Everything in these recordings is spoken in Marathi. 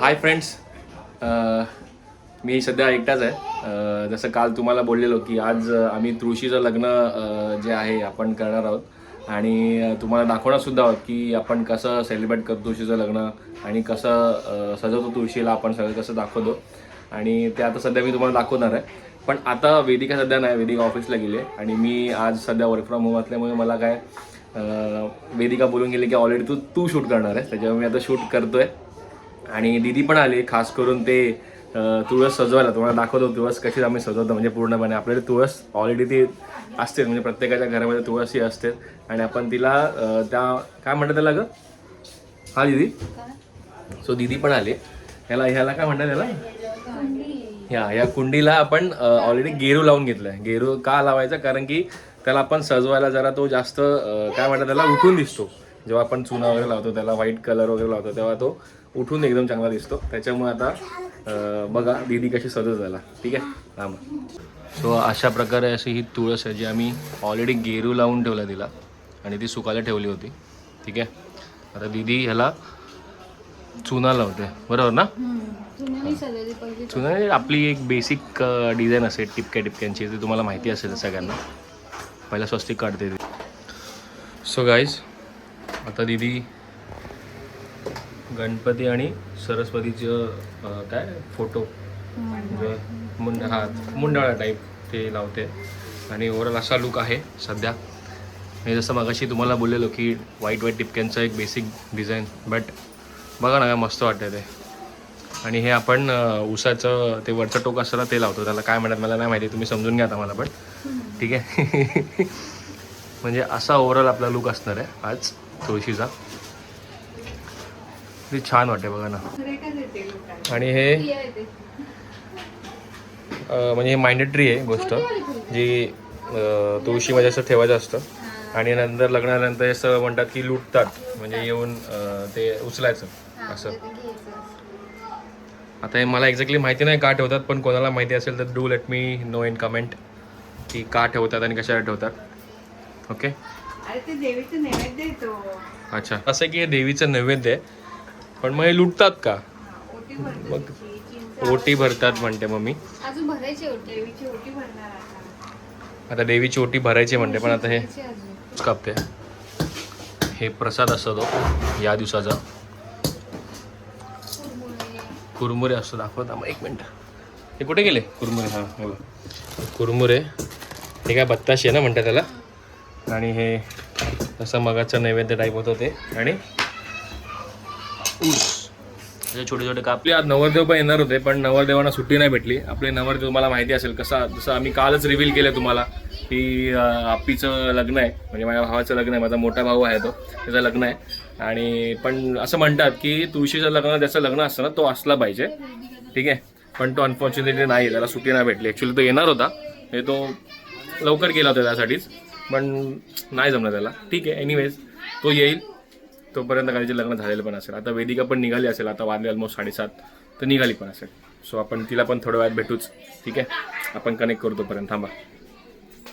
हाय फ्रेंड्स uh, मी सध्या एकटाच आहे. Uh, जसं काल तुम्हाला बोललेलो की आज uh, आम्ही तुळशीचं लग्न जे आहे आपण करणार आहोत. आणि तुम्हाला दाखवणारसुद्धा आहोत की आपण कसं सेलिब्रेट करतो तुळशीचं लग्न आणि कसं सजवतो तुळशीला आपण सगळं कसं दाखवतो. आणि ते आता सध्या मी तुम्हाला दाखवणार आहे. पण आता वेदिका सध्या नाही वेदिका ऑफिसला गेली आहे. आणि मी आज सध्या वर्क फ्रॉम होम असल्यामुळे मला काय वेदिका बोलून गेली की ऑलरेडी तू तू शूट करणार आहे त्याच्यामुळे मी आता शूट करतो आहे आणि दिदी पण आली खास करून ते तुळस सजवायला. तुम्हाला दाखवतो तुळस कशीच आम्ही सजवतो म्हणजे पूर्णपणे आपल्याला तुळस ऑलरेडी ती असते म्हणजे प्रत्येकाच्या घरामध्ये तुळस ही असते. आणि आपण तिला त्या काय म्हणतात त्याला ग? हा दिदी? सो दिदी पण आली. ह्याला ह्याला काय म्हणतात त्याला? ह्या या कुंडीला आपण ऑलरेडी गेरू लावून घेतलाय. गेरू का लावायचा? कारण की त्याला आपण सजवायला जरा तो जास्त काय म्हणतात त्याला उठून दिसतो. जेव्हा आपण चुना वगैरे लावतो त्याला व्हाईट कलर वगैरे लावतो तेव्हा तो उठून एकदम चांगला दिसतो. त्याच्यामुळे आता बघा दीदी कशी सजव झाला. ठीक आहे? हां सो अशा प्रकारे अशी ही तुळस आहे जी आम्ही ऑलरेडी गेरू लावून ठेवला तिला. आणि ती सुकायला ठेवली होती. ठीक आहे? आता दीदी ह्याला चुना लावते. बरोबर ना? चुना आपली एक बेसिक डिझाईन असेल टिपक्या टिपक्यांची. ती तुम्हाला माहिती असेल सगळ्यांना. पहिला स्वस्तिक काढते ती. सो गाईज आता दिदी गणपती आणि सरस्वतीचं काय? फोटो. म्हणजे मुंड हा मुंडाळा टाईप ते लावते. आणि ओव्हरऑल असा लुक आहे सध्या. मी जसं मगाशी तुम्हाला बोललेलो की व्हाईट व्हाईट टिपक्यांचं एक बेसिक डिझाईन बट बघा ना काय मस्त वाटतं ते. आणि हे आपण उसाचं ते वरचं टोक असतं ना ते लावतो. त्याला काय म्हणतात मला नाही माहिती तुम्ही समजून घ्या आता मला पण. ठीक आहे? म्हणजे असा ओव्हरऑल आपला लुक असणार आहे आज. तुळशीचा. ते छान वाटते बघा ना. आणि हे म्हणजे हे माइंडेटरी आहे गोष्ट जी तुळशी तुळशीमध्ये असं ठेवायचं असतं. आणि नंतर लग्नानंतर असं म्हणतात की लुटतात म्हणजे येऊन ते उचलायचं असं. आता हे मला एक्झॅक्टली माहिती नाही का ठेवतात पण कोणाला माहिती असेल तर do let me know in comment की का ठेवतात आणि कशाला ठेवतात. ओके अरे ते देवीचं नैवेद्य येतो अच्छा. असं की हे देवीचं नैवेद्य आहे. पण मग हे लुटतात का? ओटी भरतो मग ओटी भरतात म्हणते मम्मी. अजून भरायची होती देवीची ओटी भरणार आता. आता देवीची ओटी भरायची म्हणते पण आता हे भरायची अजून. कापते. हे प्रसाद असतो तो या दिवसाचा. कुरमुरे असतो दाखवता मग एक मिनटं. हे कुठे गेले? कुरमुरे हां हे बघ. कुरमुरे. हे काय बत्ताशी आहे ना म्हणतात त्याला? आणि हे जसं मगाचं नैवेद्य टाईप होतं ते. आणि ऊस. असे छोटे छोटे कापले आज नवरदेव पण येणार होते पण नवरदेवांना सुट्टी नाही भेटली. आपले नवरदेव तुम्हाला माहिती असेल कसा जसं आम्ही कालच रिव्हील केलं तुम्हाला की आप्पीचं लग्न आहे. म्हणजे माझ्या भावाचं लग्न आहे माझा मोठा भाऊ आहे तो त्याचं लग्न आहे. आणि पण असं म्हणतात की तुळशीचं लग्न ज्याचं लग्न असतं ना तो असला पाहिजे. ठीक आहे? पण तो अनफॉर्च्युनेटली नाही त्याला सुट्टी नाही भेटली. ॲक्च्युली तो येणार होता. हे तो लवकर गेला होता त्यासाठीच. पण नाही जमलं त्याला. ठीक आहे एनिवेज तो येईल. तोपर्यंत काहीचे लग्न झालेलं पण असेल. आता वेदिका पण निघाली असेल आता वाजले ऑलमोस्ट साडेसात तर निघाली पण असेल. सो आपण तिला पण थोड्या वेळात भेटूच. ठीक आहे? आपण कनेक्ट करू तोपर्यंत. थांबा.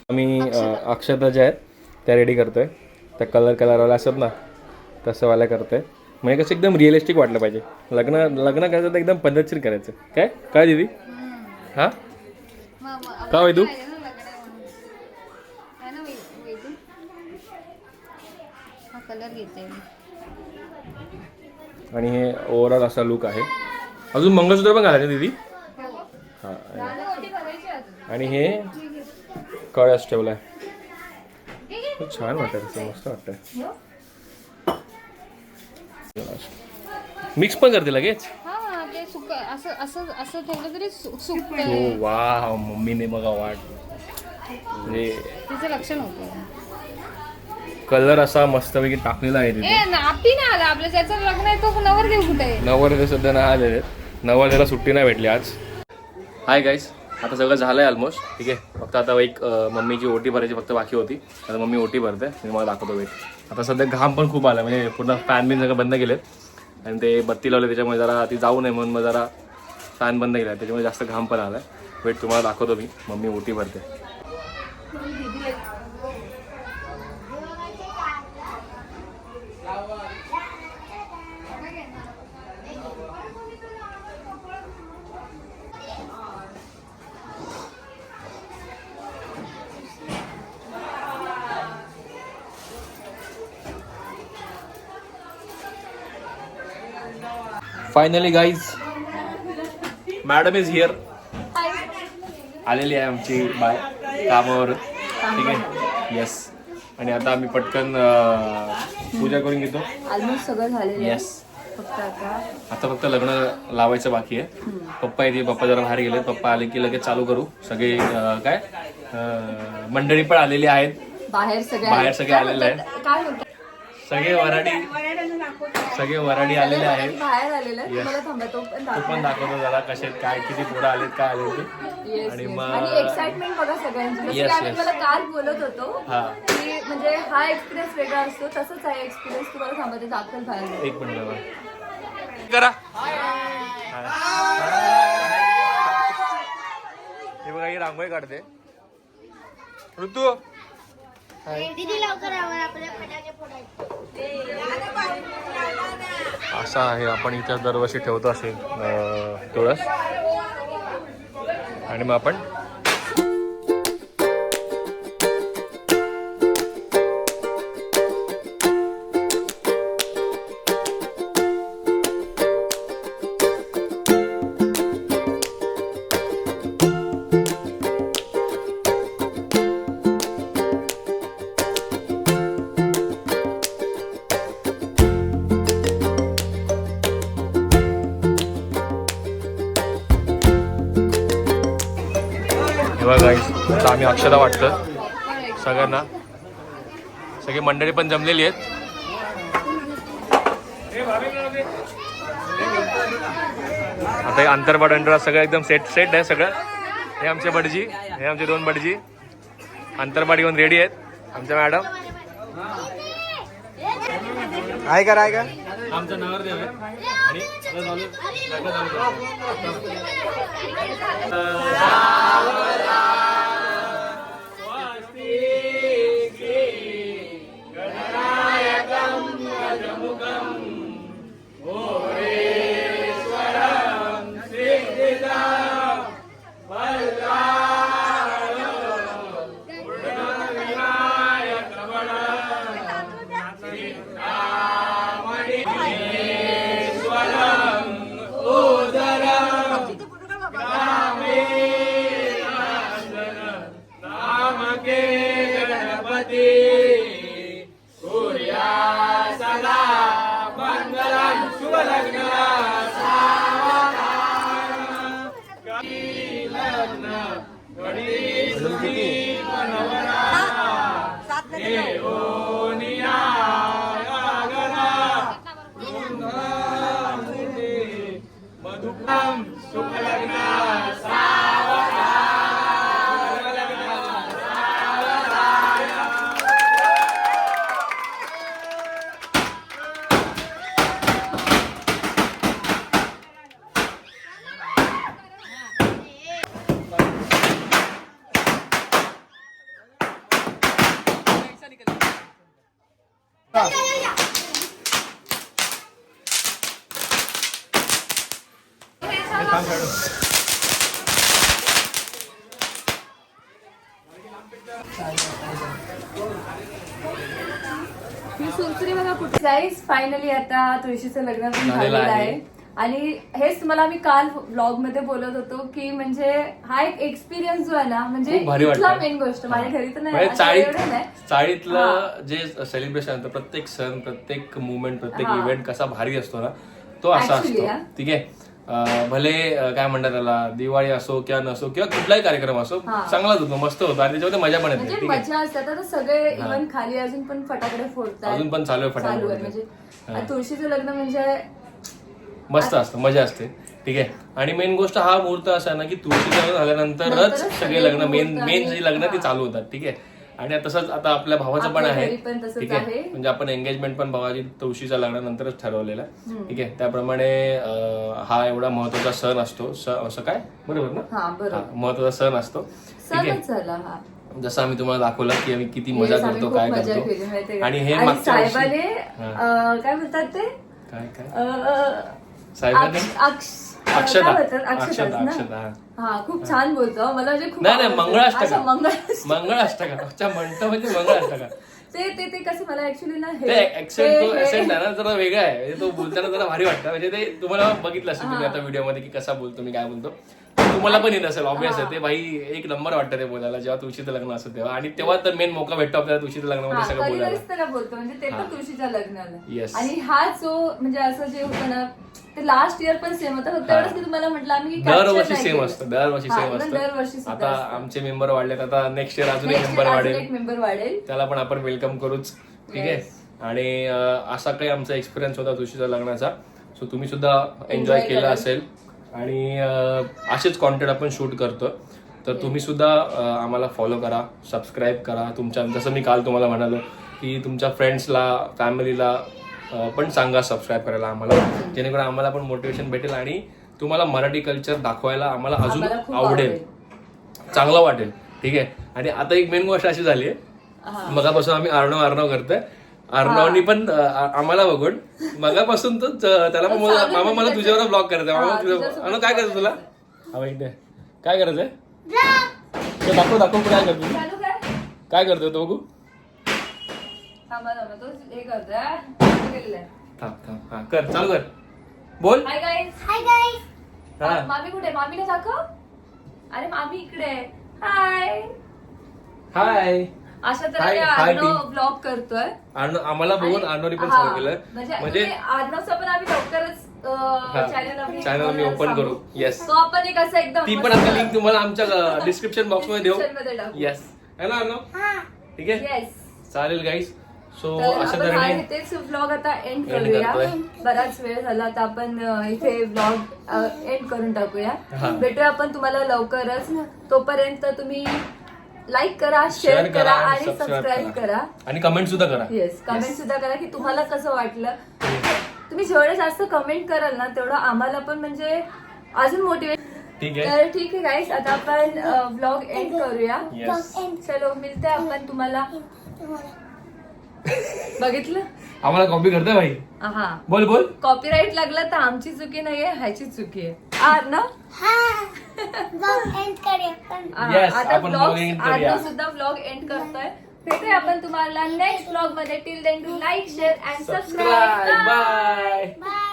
आम्ही अक्षता ज्या आहेत त्या रेडी करतोय. त्या कलर कलरवाल्या असतात ना तसं वाल्या करतोय म्हणजे कसं एकदम रिअलिस्टिक वाटलं पाहिजे. लग्न लग्न करायचं तर एकदम पद्धतशीर करायचं. काय? काय दिदी? हां? का वैदू हा कलर घेते. आणि हे ओव्हरऑल असा लुक आहे. अजून मंगळसूत्र पण घालायचं दीदी? हां. आणि हे कळस ठेवलाय. खूप छान वाटतं तसं मस्त वाटतंय. मिक्स पण करते लगेच? हा असं असं असं ठेवलं तरी हो वा मम्मीने बघा वाट. म्हणजे तिचं लक्ष नव्हतं कलर असा मस्तपैकी टाकलेला आहे तिथे. नापी ना आला. आपल्या ज्याचं लग्न आहे तो नवर देऊ कुठे नवरदेव सध्या नाही आलेले नवरदेवाला सुट्टी नाही भेटली आज. हाय गाईस आता सगळं झालं आहे ऑलमोस्ट ठीक आहे. फक्त आता एक मम्मीची ओटी भरायची फक्त बाकी होती. आता मम्मी ओटी भरते. मी मला दाखवतो वेट आता सध्या घाम पण खूप आला. म्हणजे पूर्ण फॅन बिन सगळं बंद केलेत. आणि ते बत्ती लावले त्याच्यामुळे जरा ती जाऊ नये म्हणून मग जरा फॅन बंद केला. त्याच्यामुळे जास्त घाम पण आला वेट तुम्हाला दाखवतो मी. मम्मी ओटी भरते. Finally guys madam is here आलेली आहे आमची बाय कामावर. ठीक आहे? येस आणि आता आम्ही पटकन पूजा करून घेतो. ऑलमोस्ट सगळं झालेलं आहे. येस आता. फक्त लग्न लावायचं बाकी आहे. पप्पा येते पप्पा जरा बाहेर गेले पप्पा आले की लगेच चालू करू. सगळे काय? मंडळी पण आलेली आहेत. बाहेर सगळे बाहेर सगळे आलेले म्हणतात? सगळे वराडी सगळे वराडी आलेले आहेत. बाहेर आलेलं तो पण दाखवतो जरा कसे आहेत, काय किती पुढे आलेत काय आले ते. आणि. मग- एक्साइटमेंट बघा सगळ्यांची. मला काल बोलत होतो हा. की म्हणजे हा एक्सपिरियन्स वेगळा असतो तसंच आहे एक्सपिरियन्स तुम्हाला थांबा ते दाखल बाहेर. एक मिनिट बघा. करा. हे बघा ही रांगोळी काढते. ऋतू दीदी लवकर आवर आपल्या फटाके फोडायचे असा आहे आपण इथे दरवर्षी ठेवतो असे अं, तुळस. आणि मग आपण बघा guys, आता आम्ही अक्षदा वाटतं सगळ्यांना. सगळी मंडळी पण जमलेली आहेत. आता हे अंतरबाड अंडरा सगळं एकदम सेट सेट आहे सगळं. हे आमचे भटजी हे आमचे दोन भटजी. अंतरबाड येऊन रेडी आहेत. आमच्या मॅडम आहे का आहे का? आमचा नवरदेव आहे. आणि लग्न चालू ही सुरसुरी बघा कुठे. जाईस फायनली आता तुळशीचं लग्न पण झालेलं आहे. आणि हेच तुम्हाला मी काल ब्लॉगमध्ये बोलत होतो की म्हणजे हा एक एक्सपिरियन्स जो आहे ना म्हणजे इथला मेन गोष्ट. माझ्या घरी तर नाही म्हणजे चाळीतलं जे सेलिब्रेशन प्रत्येक सण प्रत्येक मुवमेंट प्रत्येक. इव्हेंट कसा भारी असतो ना तो असा असतो. ठीक आहे? भले काय म्हणतात त्याला दिवाळी असो किंवा नसो किंवा कुठलाही कार्यक्रम असो. चांगलाच होतो मस्त होतो. आणि त्याच्यामध्ये मजा पण येते म्हणजे ठीक आहे? मजा असतात आता सगळे इव्हन खाली अजून पण फटाकडे फोडतात अजून पण चालू आहे फटाके चालू आहे. फोडणे. म्हणजे आता तुळशीचं लग्न म्हणजे मस्त असतं मजा असते ठीक आहे? आणि मेन गोष्ट हा मुहूर्त असा आहे ना की तुळशी लग्न झाल्यानंतरच नंतरच सगळे सगळे लग्न मेन मुहूर्त मेन आणि- जी लग्न ती हा. चालू होतात ठीक आहे? आणि तसंच आता आपल्या भावाचं पण आपल्या आहे. घरी पण तसंच ठीक आहे? आहे. म्हणजे आपण एंगेजमेंट पण भावाची तुळशीच्या लग्नानंतरच ठरवलेला आहे. ठीक आहे? त्याप्रमाणे अं, हा एवढा महत्त्वाचा सण असतो. स- असं काय? बरोबर ना? हा बरोबर. महत्त्वाचा सण असतो. ठीक आहे? सणच झाला हा. जसं आम्ही तुम्हाला दाखवलं की आम्ही किती मजा Yes, आम्ही करतो खूप काय मजा केली माहितीये करतो का? आणि हे आणि मागच्या वर्षी- साहेबाने हा. अं, काय म्हणतात ते? काय काय? अं, साहेबाने? अक्ष- अक्ष- हा. खूप छान बोलतो. मला म्हणजे खूप नाही नाही. मंगळाष्टका. अच्छा, मंगळाष्टका. म्हणतो म्हणजे मंगळाष्टका. ते ते ते कसं मला ऍक्च्युली ना हे- ऍक्सेंट जरा वेगळा आहे. म्हणजे तो बोलताना जरा भारी वाटतं. म्हणजे ते तुम्हाला बघितलं असेल तुम्ही आता व्हिडिओमध्ये की कसा बोलतो मी काय बोलतो. तुम्हाला पण येत असेल ऑब्विस आहे ते भाई एक नंबर वाटतं ते बोलायला जेव्हा तुळशीचं लग्न असतं तेव्हा आणि तेव्हा तर मेन मोका भेटतो आपल्याला तुळशीचं लग्नामध्ये हा, सगळं बोलायला त्याला बोलतो म्हणजे ते. पण तुळशीच्या लग्नाला. आणि हा जो म्हणजे असं जे होतं ना ते लास्ट इयर पण सेम होतं फक्त हा. एवढंच की तुम्हाला म्हटलं आम्ही capture दरवर्षी नाही सेम केलं. असतं दरवर्षी हा, सेम even दरवर्षी असतं सुद्धा आता असतं. आमचे मेंबर वाढलेत आता नेक्स्ट इयर अजून एक Next मेंबर वाढेल एक मेंबर वाढेल त्याला पण आपण वेलकम करूच ठीक आहे Yes. आणि अं, असा काही आमचा एक्सपिरियन्स होता तुळशीच्या लग्नाचा सो तुम्ही सुद्धा एन्जॉय Enjoy केला. असेल आणि असेच कॉन्टेंट आपण शूट करतो तर तुम्ही सुद्धा आम्हाला फॉलो करा सबस्क्राईब करा. तुमच्या जसं मी काल तुम्हाला म्हणालो की तुमच्या फ्रेंड्सला फॅमिलीला पण सांगा सबस्क्राईब करायला आम्हाला. जेणेकरून आम्हाला पण मोटिवेशन भेटेल आणि तुम्हाला मराठी कल्चर दाखवायला आम्हाला अजून आवडेल. चांगलं वाटेल. ठीक आहे? आणि आता एक मेन गोष्ट अशी झाली आहे. मगापासून आम्ही आर्णव आर्णव करतोय. अर्णवनी पण अं, आम्हाला बघून. मगापासून तो ज- त्याला पण मला- मामा मला तुझ्यावर ब्लॉग करायचं मामा हा, तुझ्या अनु काय करायचं तुला? हा इकडे. काय करायचंय? ते दाखव दाखव काय करतो चालू काय काय करतोय तो बघू? थांबा थांबा तो हे करतोय हा. चालू केलेलं आहे. थांब थांब हा कर चालू कर. बोल. हाय गाईज हाय हा मामी कुठे मामीला दाखव. अरे मामी इकडे आहे. हाय हाय अशा Hi, team. ब्लॉग करतोय. आम्हाला बघून आणि- पण हा, चालू केलं म्हणजे म्हणजे आर्नवचा पण आम्ही लवकरच चॅनल channel आम्ही open करू. Yes. तो आपण एक असं एकदम ती पण आता लिंक तुम्हाला आमच्या डिस्क्रिप्शन बॉक्स मध्ये Description मध्ये देऊ टाकू. येस है ना अर्णव हा. ठीक आहे? येस चालेल गाईस सो तर अशा आपण हा तऱ्हेने इथेच ब्लॉग आता एंड End करूया. करतोय. बराच वेळ झाला आता आपण अ, इथे ब्लॉग एंड करून टाकूया. हा. भेटूया आपण तुम्हाला लवकरच. तोपर्यंत तुम्ही लाईक करा शेअर करा आणि सबस्क्राईब करा. आणि कमेंट सुद्धा करा. येस कमेंट सुद्धा करा की तुम्हाला कसं वाटलं. तुम्ही जेवढे जास्त कमेंट कराल ना तेवढं आम्हाला पण म्हणजे अजून मोटिवेट ठीक आहे. तर ठीक आहे गाईस आता आपण ब्लॉग एंड करूया. येस चलो मिळते आपण तुम्हाला. बघितलं? आम्हाला कॉपी करतोय भाई? हा. बोल बोल. कॉपीराईट लागला तर आमची चुकी नाहीये ह्याची चुकी आहे. आर ना? Yes, आता आपण ब्लॉग vlog end करूया. आता सुद्धा ब्लॉग एंड करतोय. भेटूया आपण तुम्हाला नेक्स्ट ब्लॉगमध्ये. Till then to like share and subscribe subscribe bye bye